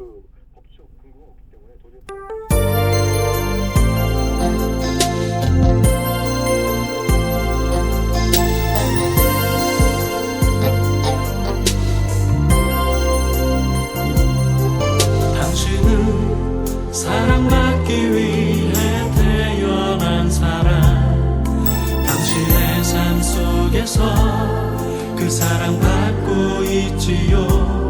그 법적 근거가 없기 때문에 도저히 당신은 사랑받기 위해 태어난 사람. 당신의 삶 속에서 그 사랑받고 있지요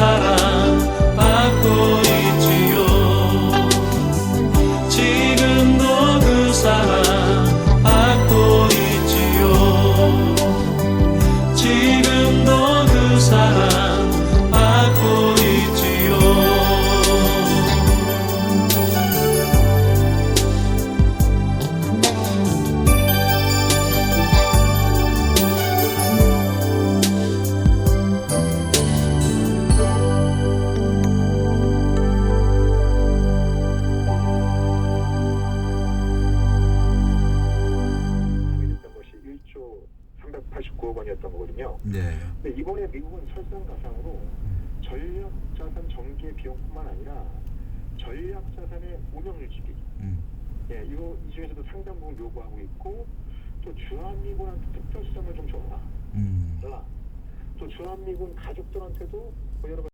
그 389억 원이었던 거거든요. 네. 근데 이번에 미국은 설상가상으로 전략 자산 전개 비용뿐만 아니라 전략 자산의 운영 유지비 음. 예, 이거 이 중에서도 상당 부분 요구하고 있고 또 주한미군한테 특별 수당을 좀 줘라. 음. 또 주한미군 가족들한테도 뭐 여러 가지